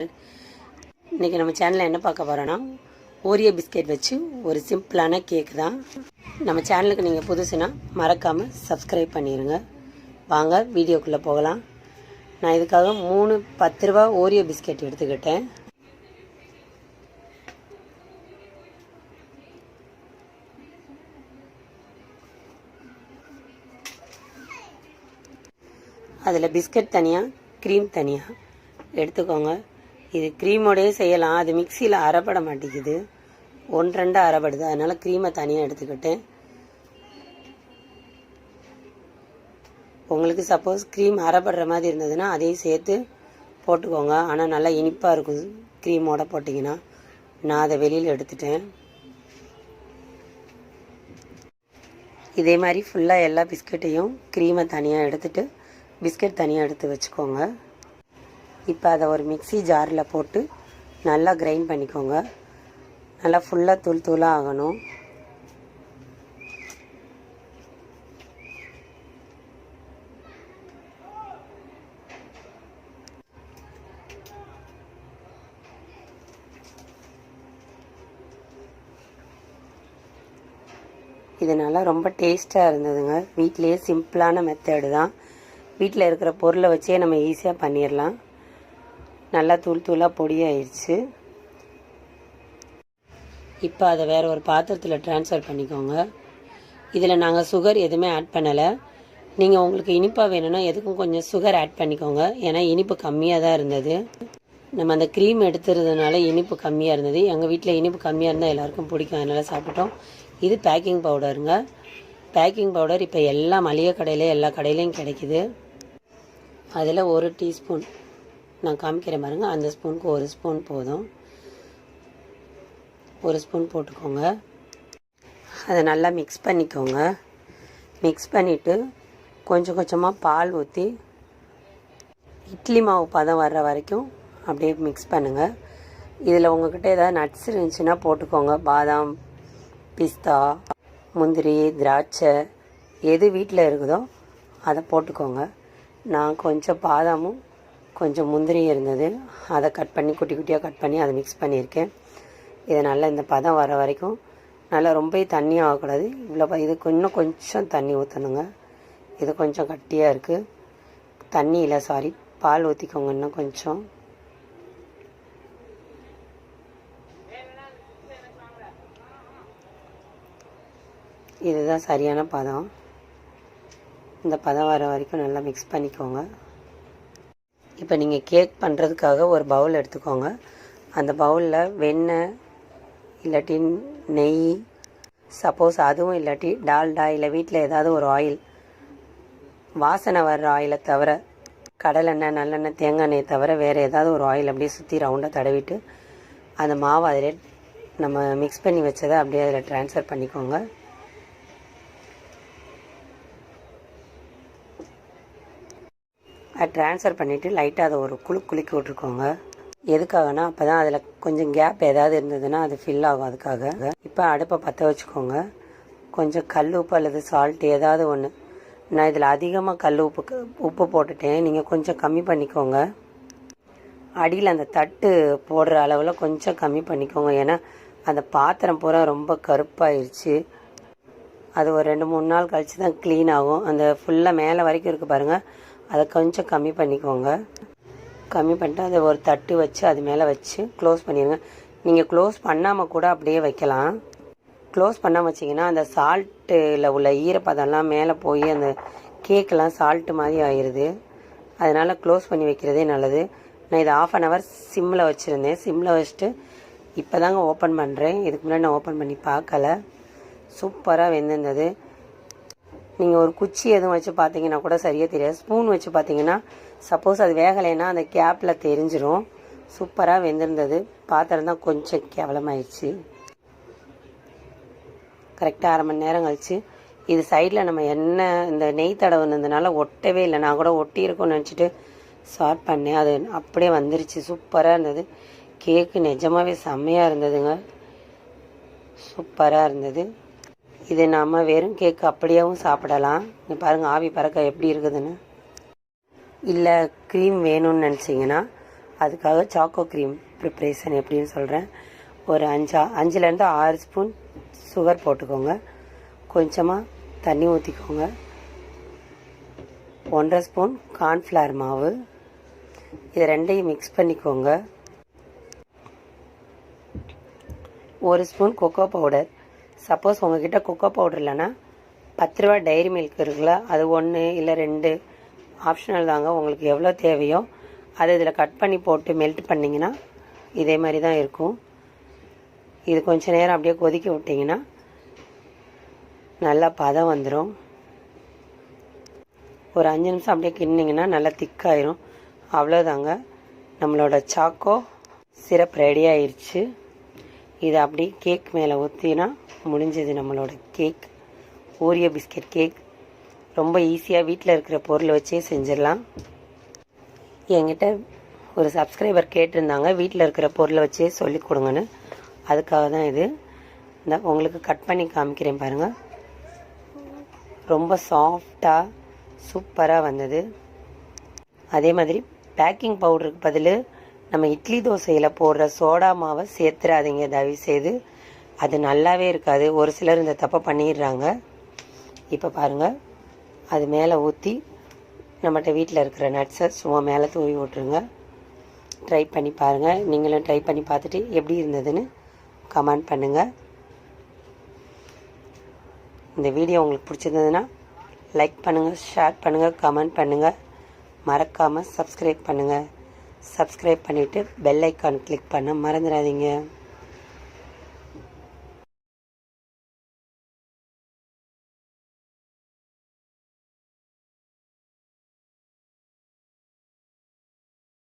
இன்றைக்கி நம்ம சேனலில் என்ன பார்க்க போகிறோன்னா ஓரியோ பிஸ்கெட் வச்சு ஒரு சிம்பிளான கேக் தான். நம்ம சேனலுக்கு நீங்கள் புதுசுனா மறக்காமல் சப்ஸ்கிரைப் பண்ணிடுங்க வாங்க வீடியோக்குள்ளே போகலாம். நான் இதுக்காக மூணு பத்து ரூபா ஓரியோ பிஸ்கெட் எடுத்துக்கிட்டேன். அதில் பிஸ்கட் தனியாக க்ரீம் தனியாக எடுத்துக்கோங்க. இது க்ரீமோடயே செய்யலாம். அது மிக்சியில் அரைப்பட மாட்டேங்குது. ஒன்று ரெண்டு அரைப்படுது. அதனால் க்ரீமை தனியாக எடுத்துக்கிட்டேன். உங்களுக்கு சப்போஸ் க்ரீம் அரைப்படுற மாதிரி இருந்ததுன்னா அதையும் சேர்த்து போட்டுக்கோங்க. ஆனால் நல்லா இனிப்பாக இருக்கும் க்ரீமோட போட்டிங்கன்னா. நான் அதை வெளியில் எடுத்துட்டேன். இதே மாதிரி ஃபுல்லாக எல்லா பிஸ்கட்டையும் க்ரீமை தனியாக எடுத்துகிட்டு பிஸ்கட் தனியாக எடுத்து வச்சுக்கோங்க. இப்போ அதை ஒரு மிக்ஸி ஜாரில் போட்டு நல்லா கிரைண்ட் பண்ணிக்கோங்க. நல்லா ஃபுல்லாக தூள் தூளாக ஆகணும். இதனால் ரொம்ப டேஸ்ட்டாக இருந்ததுங்க. வீட்டிலேயே சிம்பிளான மெத்தேடு தான். வீட்டில் இருக்கிற பொருளை வச்சே நம்ம ஈஸியாக பண்ணிடலாம் நல்லா தூள் தூளாக பொடியாயிருச்சு இப்போ அதை வேறு ஒரு பாத்திரத்தில் ட்ரான்ஸ்ஃபர் பண்ணிக்கோங்க. இதில் நாங்கள் சுகர் எதுவுமே ஆட் பண்ணலை. நீங்கள் உங்களுக்கு இனிப்பாக வேணும்னா எதுக்கும் கொஞ்சம் சுகர் ஆட் பண்ணிக்கோங்க. ஏன்னா இனிப்பு கம்மியாக தான் இருந்தது. நம்ம அந்த க்ரீம் எடுத்துறதுனால இனிப்பு கம்மியாக இருந்தது. எங்கள் வீட்டில் இனிப்பு கம்மியாக இருந்தால் எல்லாருக்கும் பிடிக்கும். அதனால் சாப்பிட்டோம். இது பேக்கிங் பவுடருங்க பேக்கிங் பவுடர் இப்போ எல்லா மளிகை கடையிலையும் எல்லா கடையிலையும் கிடைக்குது. அதில் ஒரு டீஸ்பூன் நான் காமிக்கிறேன் பாருங்கள் அந்த ஸ்பூனுக்கு ஒரு ஸ்பூன் போதும். ஒரு ஸ்பூன் போட்டுக்கோங்க. அதை நல்லா மிக்ஸ் பண்ணிக்கோங்க. மிக்ஸ் பண்ணிவிட்டு கொஞ்சம் கொஞ்சமாக பால் ஊற்றி இட்லி மாவு பதம் வர்ற வரைக்கும் அப்படியே மிக்ஸ் பண்ணுங்கள் இதில் உங்ககிட்ட ஏதாவது நட்ஸ் இருந்துச்சுன்னா போட்டுக்கோங்க. பாதாம் பிஸ்தா முந்திரி திராட்சை எது வீட்டில் இருக்குதோ அதை போட்டுக்கோங்க. நான் கொஞ்சம் பாதாமும் கொஞ்சம் முந்திரி இருந்தது. அதை கட் பண்ணி குட்டி குட்டியாக கட் பண்ணி அதை மிக்ஸ் பண்ணியிருக்கேன். இதை நல்லா இந்த பதம் வர வரைக்கும் நல்லா ரொம்ப தண்ணி ஆகக்கூடாது. இவ்வளோ ப- இதுக்கு இன்னும் கொஞ்சம் தண்ணி ஊற்றணுங்க இது கொஞ்சம் கட்டியாக இருக்குது தண்ணி இல்லை சாரி பால் ஊற்றிக்கோங்க இன்னும் கொஞ்சம். இதுதான் சரியான பதம். இந்த பதம் வர வரைக்கும் நல்லா மிக்ஸ் பண்ணிக்கோங்க. இப்போ நீங்கள் கேக் பண்ணுறதுக்காக ஒரு பவுல் எடுத்துக்கோங்க. அந்த பவுலில் வெண்ணெய் இல்லாட்டி நெய் சப்போஸ் அதுவும் இல்லாட்டி டால்டா இல்லை வீட்டில் ஏதாவது ஒரு ஆயில் வாசனை வர்ற ஆயிலை தவிர கடலெண்ணெய் நல்லெண்ணெய் தேங்காய் எண்ணெய் தவிர வேறு ஏதாவது ஒரு ஆயில் அப்படியே சுற்றி ரவுண்டாக தடவிட்டு அந்த மாவு அதில் நம்ம மிக்ஸ் பண்ணி வச்சதை அப்படியே அதில் ட்ரான்ஸ்ஃபர் பண்ணிக்கோங்க. அதை ட்ரான்ஸ்ஃபர் பண்ணிவிட்டு லைட்டாக அதை ஒரு குழு குலுக்கி விட்ருக்கோங்க எதுக்காகனா அப்போ தான் அதில் கொஞ்சம் கேப் ஏதாவது இருந்ததுன்னா அது ஃபில் ஆகும் அதுக்காக. இப்போ அடுப்பை பற்ற வச்சுக்கோங்க. கொஞ்சம் கல் உப்பு அல்லது சால்ட் ஏதாவது ஒன்று நான் இதில் அதிகமாக கல் உப்பு உப்பு போட்டுட்டேன். நீங்கள் கொஞ்சம் கம்மி பண்ணிக்கோங்க. அடியில் அந்த தட்டு போடுற அளவில் கொஞ்சம் கம்மி பண்ணிக்கோங்க. ஏன்னா அந்த பாத்திரம் பூரா ரொம்ப கருப்பாயிருச்சு. அது ஒரு ரெண்டு மூணு நாள் கழிச்சு தான் க்ளீன் ஆகும். அந்த ஃபுல்லாக மேலே வரைக்கும் இருக்குது பாருங்கள் அதை கொஞ்சம் கம்மி பண்ணிக்கோங்க. கம்மி பண்ணிட்டு அதை ஒரு தட்டு வச்சு அது மேலே வச்சு க்ளோஸ் பண்ணிடுங்க நீங்கள் க்ளோஸ் பண்ணாமல் கூட அப்படியே வைக்கலாம். க்ளோஸ் பண்ணாமல் வச்சிங்கன்னா அந்த சால்ட்டில் உள்ள ஈரப்பதம்லாம் மேலே போய் அந்த கேக்கெலாம் சால்ட்டு மாதிரி ஆயிடுது அதனால் க்ளோஸ் பண்ணி வைக்கிறதே நல்லது. நான் இதை ஆஃப் அன் ஹவர் சிம்மில் வச்சுருந்தேன். சிம்மில் வச்சுட்டு இப்போ தாங்க ஓப்பன் பண்ணுறேன் இதுக்கு முன்னாடி நான் ஓப்பன் பண்ணி பார்க்கல. சூப்பராக வெந்திருந்தது. நீங்கள் ஒரு குச்சி எதுவும் வச்சு பார்த்தீங்கன்னா கூட சரியாக தெரியாது. ஸ்பூன் வச்சு பார்த்தீங்கன்னா சப்போஸ் அது வேகலைன்னா அந்த கேப்பில் தெரிஞ்சிரும். சூப்பராக வெந்திருந்தது. பாத்திரம் தான் கொஞ்சம் கேவலமாயிடுச்சு. கரெக்டாக அரை மணி நேரம் கழிச்சு இது சைடில் நம்ம எண்ணெய் இந்த நெய் தடவுனதுனால ஒட்டவே இல்லை. நான் கூட ஒட்டி இருக்கும்னு நினச்சிட்டு ஷார்ட் பண்ணேன். அது அப்படியே வந்துருச்சு. சூப்பராக இருந்தது. கேக்கு நிஜமாகவே செம்மையாக இருந்ததுங்க. சூப்பராக இருந்தது. இதை நாம் வெறும் கேக்கு அப்படியேவும் சாப்பிடலாம். நீ பாருங்கள் ஆவி பறக்க எப்படி இருக்குதுன்னு. இல்லை க்ரீம் வேணும்னு நினச்சிங்கன்னா அதுக்காக சாக்கோ க்ரீம் ப்ரிப்ரேஷன் எப்படின்னு சொல்கிறேன் ஒரு அஞ்சா அஞ்சுலேருந்து ஆறு ஸ்பூன் சுகர் போட்டுக்கோங்க. கொஞ்சமாக தண்ணி ஊற்றிக்கோங்க ஒன்றரை ஸ்பூன் கார்ன்ஃப்ளவர் மாவு. இது ரெண்டையும் மிக்ஸ் பண்ணிக்கோங்க. ஒரு ஸ்பூன் கொக்கோ பவுடர் சப்போஸ் உங்ககிட்ட கொக்கோ பவுடர் இல்லைன்னா பத்து ரூபா டைரி மில்க் இருக்குல்ல அது ஒன்று இல்லை ரெண்டு ஆப்ஷனல் தாங்க. உங்களுக்கு எவ்வளோ தேவையோ அதை இதில் கட் பண்ணி போட்டு மெல்ட் பண்ணிங்கன்னா இதே மாதிரி தான் இருக்கும். இது கொஞ்ச நேரம் அப்படியே கொதிக்க விட்டிங்கன்னா நல்லா பதம் வந்துடும் ஒரு அஞ்சு நிமிஷம் அப்படியே கிண்டிங்கன்னா நல்லா திக்காயிரும் அவ்வளோதாங்க நம்மளோட சாக்கோ சிரப் ரெடி ஆயிடுச்சு இதை அப்படி கேக் மேலே ஊற்றினா முடிஞ்சது நம்மளோட கேக் ஓரியோ பிஸ்கட் கேக் ரொம்ப ஈஸியாக வீட்டில் இருக்கிற பொருளை வச்சே செஞ்சிடலாம். என்கிட்ட ஒரு சப்ஸ்கிரைபர் கேட்டிருந்தாங்க. வீட்டில் இருக்கிற பொருளை வச்சே சொல்லி கொடுங்கன்னு. அதுக்காக தான் இது. இந்த உங்களுக்கு கட் பண்ணி காமிக்கிறேன் பாருங்கள் ரொம்ப சாஃப்டாக சூப்பராக வந்தது. அதே மாதிரி பேக்கிங் பவுடருக்கு பதில் நம்ம இட்லி தோசையில் போடுற சோடா மாவை சேர்த்துறாதீங்க. தயவு செய்து அது நல்லாவே இருக்காது. ஒரு சிலர் இந்த தப்பை பண்ணிடுறாங்க. இப்போ பாருங்கள் அது மேலே ஊற்றி நம்மகிட்ட வீட்டில் இருக்கிற நட்ஸை சும்மா மேலே தூவி விட்ருங்க ட்ரை பண்ணி பாருங்கள் நீங்களும் ட்ரை பண்ணி பார்த்துட்டு எப்படி இருந்ததுன்னு கமெண்ட் பண்ணுங்கள் இந்த வீடியோ உங்களுக்கு பிடிச்சிருந்ததுன்னா லைக் பண்ணுங்கள் ஷேர் பண்ணுங்கள் கமெண்ட் பண்ணுங்கள் மறக்காமல் சப்ஸ்கிரைப் பண்ணுங்கள் சப்ஸ்கிரைப் பண்ணிவிட்டு பெல் ஐக்கான் கிளிக் பண்ண மறந்துடாதீங்க.